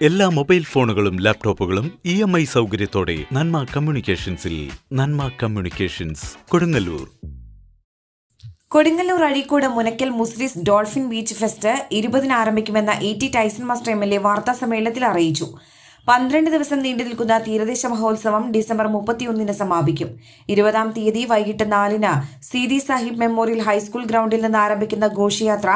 എല്ലാ മൊബൈൽ ഫോണുകളും ലാപ്ടോപ്പുകളും ഇ എം ഐ സൗകര്യത്തോടെ നന്മ കമ്മ്യൂണിക്കേഷൻസിൽ Nanma communications Kodungallur. Kodungallur Azhikode Munakkal Muziris dolphin beach fest ഇരുപതിന് ആരംഭിക്കുമെന്ന E T Tyson master M L A വാർത്താ സമ്മേളനത്തിൽ അറിയിച്ചു. പന്ത്രണ്ട് ദിവസം നീണ്ടു നിൽക്കുന്ന തീരദേശ മഹോത്സവം ഡിസംബർ മുപ്പത്തിയൊന്നിന് സമാപിക്കും. ഇരുപതാം തീയതി വൈകിട്ട് നാലിന് സീതി സാഹിബ് മെമ്മോറിയൽ ഹൈസ്കൂൾ ഗ്രൗണ്ടിൽ നിന്ന് ആരംഭിക്കുന്ന ഘോഷയാത്ര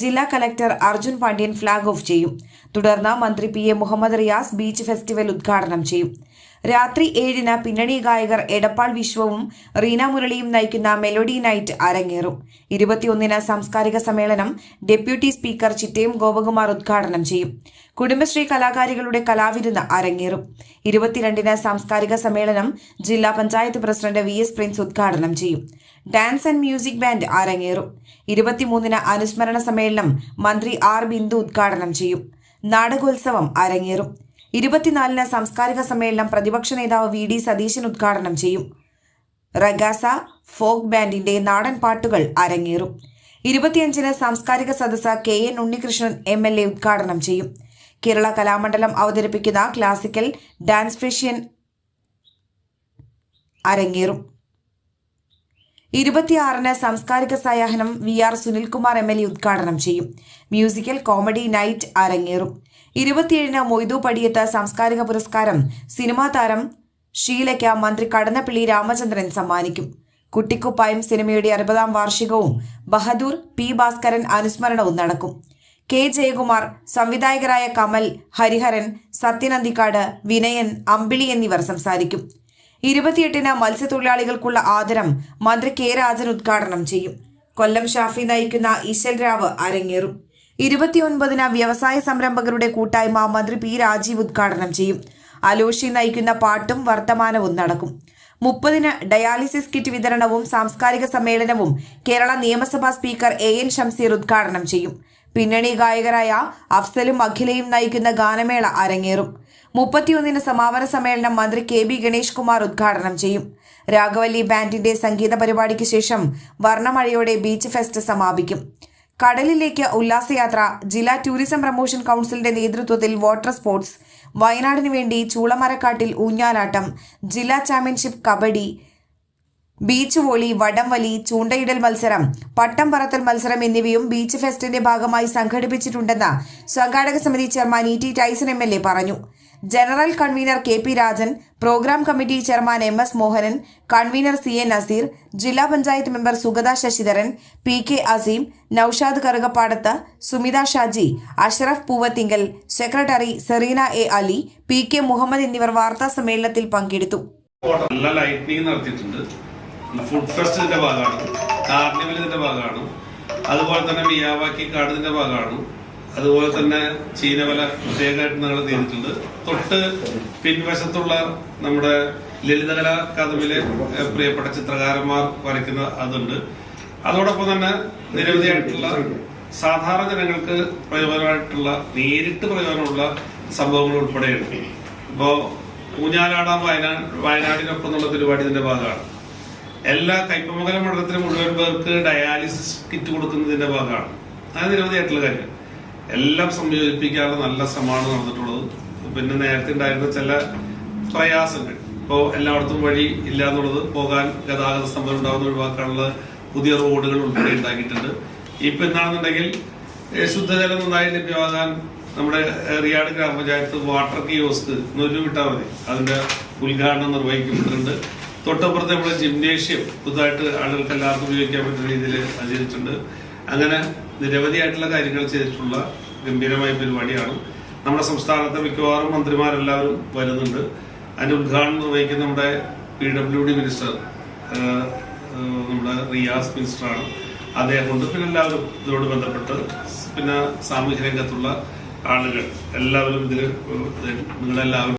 ജില്ലാ collector Arjun Pandian flag off ചെയ്യും. തുടർന്ന് മന്ത്രി P A Muhammad Riyas beach festival ഉദ്ഘാടനം ചെയ്യും. രാത്രി ഏഴിന് പിന്നണി ഗായകർ എടപ്പാൾ വിശ്വവും റീന മുരളിയും നയിക്കുന്ന മെലോഡി നൈറ്റ് അരങ്ങേറും. ഇരുപത്തിയൊന്നിന് സാംസ്കാരിക സമ്മേളനം ഡെപ്യൂട്ടി സ്പീക്കർ ചിറ്റയും ഗോപകുമാർ ഉദ്ഘാടനം ചെയ്യും. കുടുംബശ്രീ കലാകാരികളുടെ കലാവിരുന്ന് അരങ്ങേറും. ഇരുപത്തിരണ്ടിന് സാംസ്കാരിക സമ്മേളനം ജില്ലാ panchayat president V S Prince ഉദ്ഘാടനം ചെയ്യും. ഡാൻസ് ആൻഡ് മ്യൂസിക് ബാൻഡ് അരങ്ങേറും. ഇരുപത്തിമൂന്നിന് അനുസ്മരണ സമ്മേളനം മന്ത്രി ആർ ബിന്ദു ഉദ്ഘാടനം ചെയ്യും. നാടകോത്സവം അരങ്ങേറും. ഇരുപത്തിനാലിന് സാംസ്കാരിക സമ്മേളനം പ്രതിപക്ഷ നേതാവ് വി ഡി സതീശൻ ഉദ്ഘാടനം ചെയ്യും. റഗാസ ഫോക്ക് ബാൻഡിന്റെ നാടൻ പാട്ടുകൾ അരങ്ങേറും. ഇരുപത്തിയഞ്ചിന് സാംസ്കാരിക സദസ്സ് K N Unnikrishnan M L A ഉദ്ഘാടനം ചെയ്യും. കേരള കലാമണ്ഡലം അവതരിപ്പിക്കുന്ന ക്ലാസിക്കൽ ഡാൻസ് ഫിഷ്യൻ അരങ്ങേറും. ഇരുപത്തിയാറിന് സാംസ്കാരിക സായാഹ്നം V R Sunilkumar M L A ഉദ്ഘാടനം ചെയ്യും. മ്യൂസിക്കൽ കോമഡി നൈറ്റ് അരങ്ങേറും. ഇരുപത്തിയേഴിന് മൊയ്തു പടിയത്ത് സാംസ്കാരിക പുരസ്കാരം സിനിമാ താരം ഷീലയ്ക്ക് മന്ത്രി കടന്നപ്പള്ളി രാമചന്ദ്രൻ സമ്മാനിക്കും. കുട്ടിക്കുപ്പായം സിനിമയുടെ അറുപതാം വാർഷികവും ബഹദൂർ പി ഭാസ്കരൻ അനുസ്മരണവും നടക്കും. കെ ജയകുമാർ സംവിധായകരായ കമൽ ഹരിഹരൻ സത്യനന്ദിക്കാട് വിനയൻ അമ്പിളി എന്നിവർ സംസാരിക്കും. ഇരുപത്തിയെട്ടിന് മത്സ്യത്തൊഴിലാളികൾക്കുള്ള ആദരം മന്ത്രി കെ രാജൻ ഉദ്ഘാടനം ചെയ്യും. കൊല്ലം ഷാഫി നയിക്കുന്ന ഈശൽ രാവ് അരങ്ങേറും. ഇരുപത്തിയൊൻപതിന് വ്യവസായ സംരംഭകരുടെ കൂട്ടായ്മ മന്ത്രി പി രാജീവ് ഉദ്ഘാടനം ചെയ്യും. അലോഷി നയിക്കുന്ന പാട്ടും വർത്തമാനവും നടക്കും. മുപ്പതിന് ഡയാലിസിസ് കിറ്റ് വിതരണവും സാംസ്കാരിക സമ്മേളനവും കേരള നിയമസഭാ സ്പീക്കർ എ എൻ ഷംസീർ ഉദ്ഘാടനം ചെയ്യും. പിന്നണി ഗായകരായ അഫ്സലും അഖിലയും നയിക്കുന്ന ഗാനമേള അരങ്ങേറും. മുപ്പത്തിയൊന്നിന് സമാപന സമ്മേളനം മന്ത്രി കെ ബി ഗണേഷ് കുമാർ ഉദ്ഘാടനം ചെയ്യും. രാഘവല്ലി ബാൻഡിന്റെ സംഗീത പരിപാടിക്ക് ശേഷം വർണമഴയോടെ ബീച്ച് ഫെസ്റ്റ് സമാപിക്കും. കടലിലേക്ക് ഉല്ലാസയാത്ര ജില്ലാ ടൂറിസം പ്രമോഷൻ കൗൺസിലിന്റെ നേതൃത്വത്തിൽ വാട്ടർ സ്പോർട്സ് വയനാടിനു വേണ്ടി ചൂളമരക്കാട്ടിൽ ഊഞ്ഞാലാട്ടം ജില്ലാ ചാമ്പ്യൻഷിപ്പ് കബഡി ബീച്ച് വോളി വടംവലി ചൂണ്ടയിടൽ മത്സരം പട്ടം പറത്തൽ മത്സരം എന്നിവയും ബീച്ച് ഫെസ്റ്റിന്റെ ഭാഗമായി സംഘടിപ്പിച്ചിട്ടുണ്ടെന്ന് സംഘാടക സമിതി chairman E T Tyson M L A പറഞ്ഞു. General convener K P Rajan programme committee chairman M S Mohanan convener C A Nazeer ജില്ലാ panchayat member Sugatha Sasidharan P K Azeem Naushad Karukappadath Sumitha Shaji Ashraf Poovathinkal secretary Sereena A Ali P K Muhammad എന്നിവർ വാർത്താ സമ്മേളനത്തിൽ പങ്കെടുത്തു. Food ഫെസ്റ്റിന്റെ ഭാഗമാണ്. കാർണിവലിന്റെ ഭാഗമാണ്. അതുപോലെ തന്നെ Miyawaki കാർഡിന്റെ ഭാഗമാണ്. അതുപോലെ തന്നെ ചീനവല പ്രത്യേകമായിട്ട് ഞങ്ങൾ ചെയ്തിട്ടുണ്ട്. തൊട്ട് പിൻവശത്തുള്ള നമ്മുടെ ലളിതകലാ അക്കാദമിയിലെ പ്രിയപ്പെട്ട ചിത്രകാരന്മാർ വരയ്ക്കുന്ന അതുണ്ട്. അതോടൊപ്പം തന്നെ നിരവധിയായിട്ടുള്ള സാധാരണ ജനങ്ങൾക്ക് പ്രയോജനമായിട്ടുള്ള നേരിട്ട് പ്രയോജനമുള്ള സംഭവങ്ങൾ ഉൾപ്പെടെയുണ്ട്. ഇപ്പോ ഊഞ്ഞാലാടാൻ വയനാട് വയനാടിനൊപ്പം എന്നുള്ള പരിപാടി ഇതിന്റെ ഭാഗമാണ്. എല്ലാ കൈപ്പമംഗലം മണ്ഡലത്തിലെ മുഴുവൻ പേർക്ക് ഡയാലിസിസ് കിറ്റ് കൊടുക്കുന്നതിന്റെ ഭാഗമാണ്. അത് നിരവധിയായിട്ടുള്ള കാര്യം എല്ലാം സംയോജിപ്പിക്കാനുള്ള നല്ല ശ്രമമാണ് നടന്നിട്ടുള്ളത്. പിന്നെ നേരത്തെ ഉണ്ടായിരുന്ന ചില പ്രയാസങ്ങൾ. ഇപ്പോൾ എല്ലായിടത്തും വഴി ഇല്ല എന്നുള്ളത് പോകാൻ ഗതാഗത സ്തംഭനം ഉണ്ടാകുന്ന ഒഴിവാക്കാനുള്ള പുതിയ റോഡുകൾ ഉൾപ്പെടെ ഉണ്ടാക്കിയിട്ടുണ്ട്. ഇപ്പൊ എന്താണെന്നുണ്ടെങ്കിൽ ശുദ്ധജലം നന്നായി ലഭ്യമാകാൻ നമ്മുടെ റിയാട് ഗ്രാമപഞ്ചായത്ത് വാട്ടർ കിയോസ്ക് എന്നൊരു വിട്ടാൽ മതി. അതിന്റെ ഉദ്ഘാടനം നിർവഹിക്കപ്പെട്ടിട്ടുണ്ട്. തൊട്ടപ്പുറത്ത് നമ്മുടെ ജിംനേഷ്യം പുതുതായിട്ട് ആളുകൾക്ക് എല്ലാവർക്കും ഉപയോഗിക്കാൻ പറ്റുന്ന രീതിയിൽ അത് അങ്ങനെ നിരവധിയായിട്ടുള്ള കാര്യങ്ങൾ ചെയ്തിട്ടുള്ള ഗംഭീരമായ പരിപാടിയാണ്. നമ്മുടെ സംസ്ഥാനത്തെ മിക്കവാറും മന്ത്രിമാരെല്ലാവരും വരുന്നുണ്ട്. അതിന്റെ ഉദ്ഘാടനം നിർവഹിക്കുന്ന നമ്മുടെ പി ഡബ്ല്യു ഡി മിനിസ്റ്റർ നമ്മുടെ റിയാസ് മിനിസ്റ്ററാണ് അദ്ദേഹം കൊണ്ട് പിന്നെ എല്ലാവരും ഇതോട് ബന്ധപ്പെട്ട് പിന്നെ സാമൂഹ്യ രംഗത്തുള്ള ആളുകൾ എല്ലാവരും ഇതിൽ നിങ്ങളെല്ലാവരും